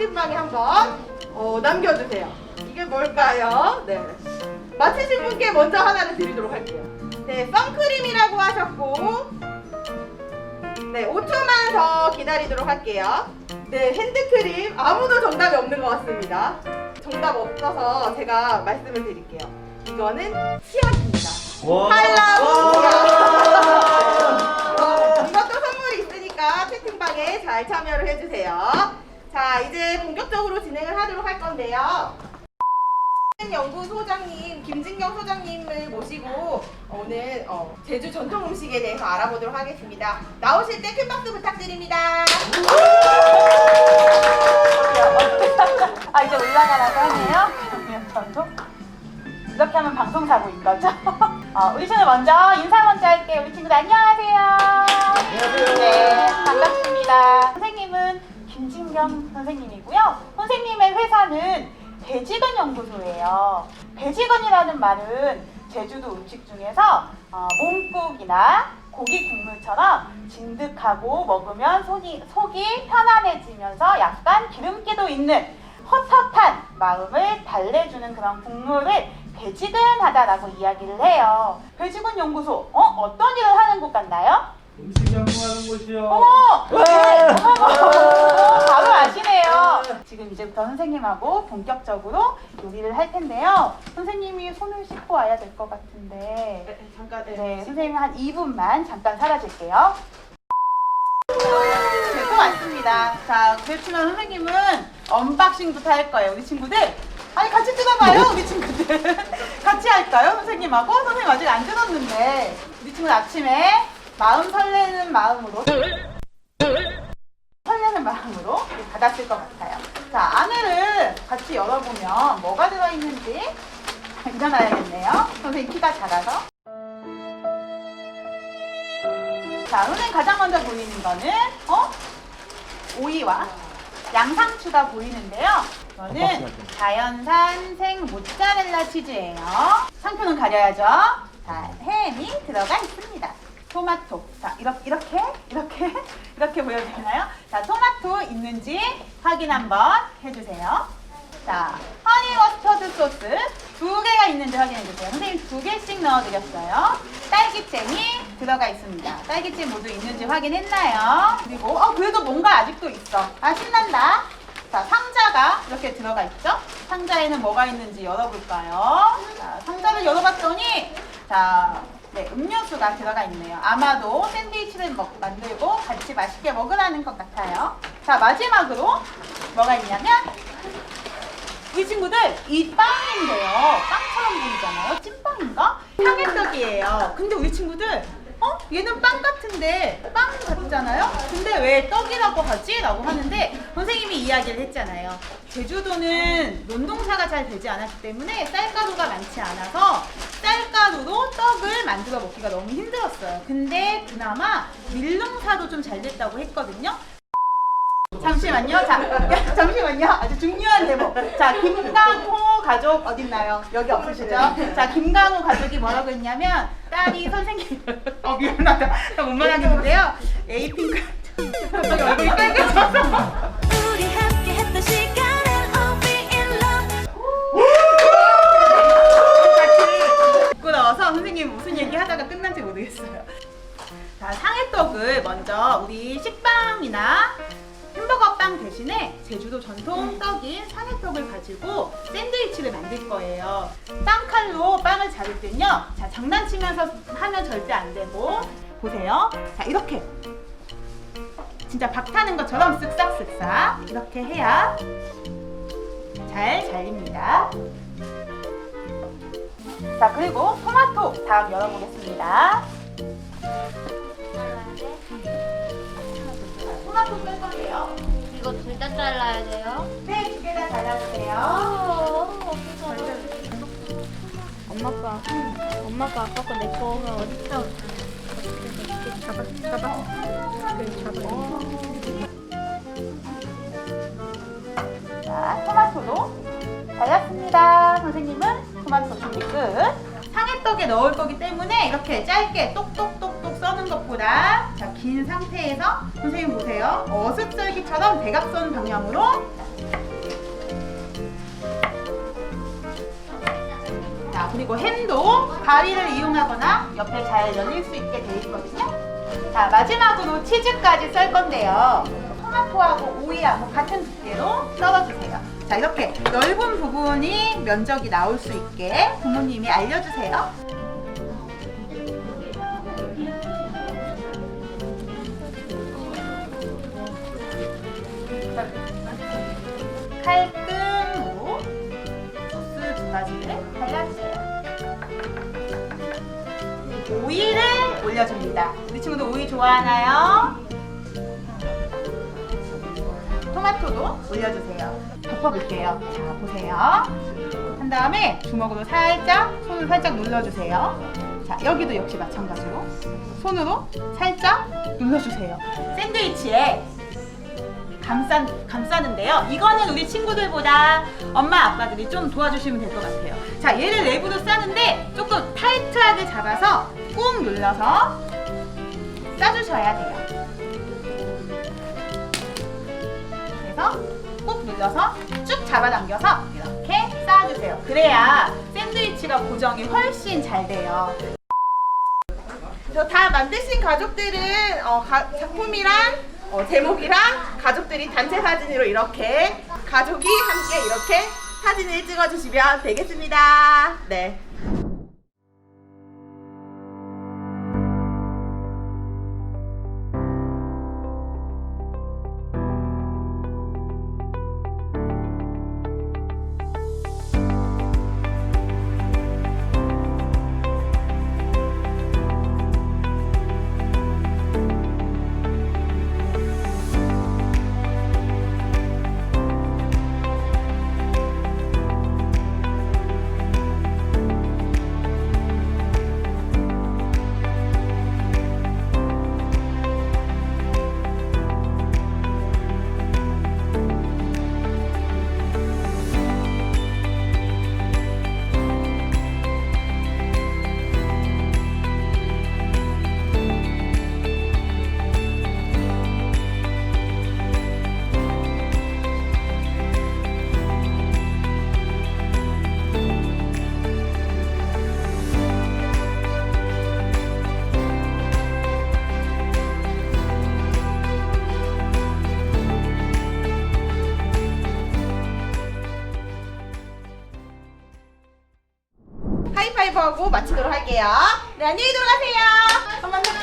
채팅방에 한번 어, 남겨주세요. 이게 뭘까요? 네. 맞히신 분께 먼저 하나를 드리도록 할게요. 네, 선크림이라고 하셨고, 네, 5초만 더 기다리도록 할게요. 네, 핸드크림. 아무도 정답이 없는 것 같습니다. 정답 없어서 제가 말씀을 드릴게요. 이거는 치약입니다. 팔라우 치약. 이것도 선물이 있으니까 채팅방에 잘 참여를 해주세요. 자, 이제 본격적으로 진행을 하도록 할 건데요. 연구 소장님 김진경 소장님을 모시고 오늘 어, 제주 전통 음식에 대해서 알아보도록 하겠습니다. 나오실 때 큰 박수 부탁드립니다. 아 이제 올라가라고 하네요. 방송. 이렇게 하면 방송 사고인 거죠? 어, 우리 친구 먼저 인사 먼저 할게요. 우리 친구들 안녕하세요. 안녕하세요. 네, 반갑습니다. 김진경 선생님이고요. 선생님의 회사는 배지건 연구소예요. 배지건이라는 말은 제주도 음식 중에서 어, 몸국이나 고기 국물처럼 진득하고 먹으면 속이, 속이 편안해지면서 약간 기름기도 있는 헛헛한 마음을 달래주는 그런 국물을 배지근하다라고 이야기를 해요. 배지근 연구소, 어? 어떤 일을 하는 곳 같나요? 음식 연구하는 곳이요. 어머! 네! 어머! 지금 이제부터 선생님하고 본격적으로 요리를 할 텐데요. 선생님이 손을 씻고 와야 될 것 같은데. 네, 잠깐 네. 네, 선생님 한 2분만 잠깐 사라질게요. 네, 또 왔습니다. 자, 그렇지만 선생님은 언박싱부터 할 거예요. 우리 친구들. 아니, 같이 뜯어봐요, 우리 친구들. 같이 할까요, 선생님하고? 선생님 아직 안 뜯었는데. 우리 친구들 아침에 마음 설레는 마음으로. 설레는 마음으로 받았을 것 같아요. 같이 열어보면 뭐가 들어있는지 일어나야겠네요. 선생님 키가 작아서. 자, 눈에 가장 먼저 보이는 거는 어? 오이와 양상추가 보이는데요. 이거는 자연산 생 모짜렐라 치즈예요. 상표는 가려야죠. 자, 햄이 들어가 있습니다. 토마토. 자, 이렇게 이렇게 이렇게 이렇게 보여드리나요? 자, 토마토 있는지 확인 한번 해주세요. 자, 허니 머스터드 소스 두 개가 있는지 확인해 주세요. 선생님 두 개씩 넣어드렸어요. 딸기잼이 들어가 있습니다. 딸기잼 모두 있는지 확인했나요? 그리고 어 그래도 뭔가 아직도 있어. 아 신난다. 자 상자가 이렇게 들어가 있죠? 상자에는 뭐가 있는지 열어볼까요? 자 상자를 열어봤더니 자 네, 음료수가 들어가 있네요. 아마도 샌드위치를 먹, 만들고 같이 맛있게 먹으라는 것 같아요. 자 마지막으로 뭐가 있냐면 우리 친구들 이 빵인데요. 빵처럼 보이잖아요. 찐빵인가? 향의떡이에요. 근데 우리 친구들 어? 얘는 빵 같은데 빵 같잖아요? 근데 왜 떡이라고 하지? 라고 하는데 선생님이 이야기를 했잖아요. 제주도는 논동사가 잘 되지 않았기 때문에 쌀가루가 많지 않아서 쌀가루로 떡을 만들어 먹기가 너무 힘들었어요. 근데 그나마 밀농사도 좀 잘 됐다고 했거든요. 잠시만요. 자, 잠시만요. 아주 중요한 대목. 자, 김강호 가족 어딨나요? 여기 없으시죠? 자, 김강호 가족이 뭐라고 했냐면 딸이 선생님. 어 미안하다. 나 못 말하겠는데요. 에이핑크. 얼굴이 빨개져서. 우리 함께 했던 시간은 I'll be in love 부끄러워서 선생님 무슨 얘기 하다가 끝난지 모르겠어요. 자, 상해떡을 먼저 우리 식빵이나 햄버거 빵 대신에 제주도 전통 떡인 상해떡을 가지고 샌드위치를 만들 거예요. 빵칼로 빵을 자를 땐요. 자, 장난치면서 하면 절대 안 되고 보세요. 자, 이렇게 진짜 박 타는 것처럼 쓱싹쓱싹 이렇게 해야 잘 잘립니다. 자 그리고 토마토 다음 열어보겠습니다. 토마토 뺄 건데요. 이거 둘 다 잘라야 돼요? 네, 두 개 다 잘라주세요. 엄마가 엄마가 아까 거내 거가 어딨어? 잡아 잡아 그래 잡아. 자, 토마토도 잘랐습니다. 선생님은 토마토 준비 끝. 상해떡에 넣을 거기 때문에 이렇게 짧게 똑똑똑똑 써는 것보다 자, 긴 상태에서 선생님 보세요. 어슷썰기처럼 대각선 방향으로 자, 그리고 햄도 가위를 이용하거나 옆에 잘 열릴 수 있게 돼 있거든요. 자, 마지막으로 치즈까지 썰 건데요. 토마토하고 오이하고 같은 두께로 썰어주세요. 자, 이렇게 넓은 부분이 면적이 나올 수 있게 부모님이 알려주세요. 칼등으로 소스 두 가지를 발라주세요. 오이를 올려줍니다. 우리 친구들 오이 좋아하나요? 토마토도 올려주세요. 덮어볼게요. 자, 보세요. 한 다음에 주먹으로 살짝, 손을 살짝 눌러주세요. 자, 여기도 역시 마찬가지로 손으로 살짝 눌러주세요. 샌드위치에 감싸, 감싸는데요. 이거는 우리 친구들보다 엄마, 아빠들이 좀 도와주시면 될 것 같아요. 자, 얘를 랩으로 싸는데 조금 타이트하게 잡아서 꾹 눌러서 싸주셔야 돼요. 그래서 꾹 눌러서 쭉 잡아당겨서 이렇게 쌓아주세요. 그래야 샌드위치가 고정이 훨씬 잘 돼요. 저다 만드신 가족들은 어, 가- 작품이랑 어, 제목이랑 가족들이 단체 사진으로 이렇게 가족이 함께 이렇게 사진을 찍어주시면 되겠습니다. 네. 가위바위보하고 마치도록 할게요. 네, 안녕히 돌아가세요. 감사합니다.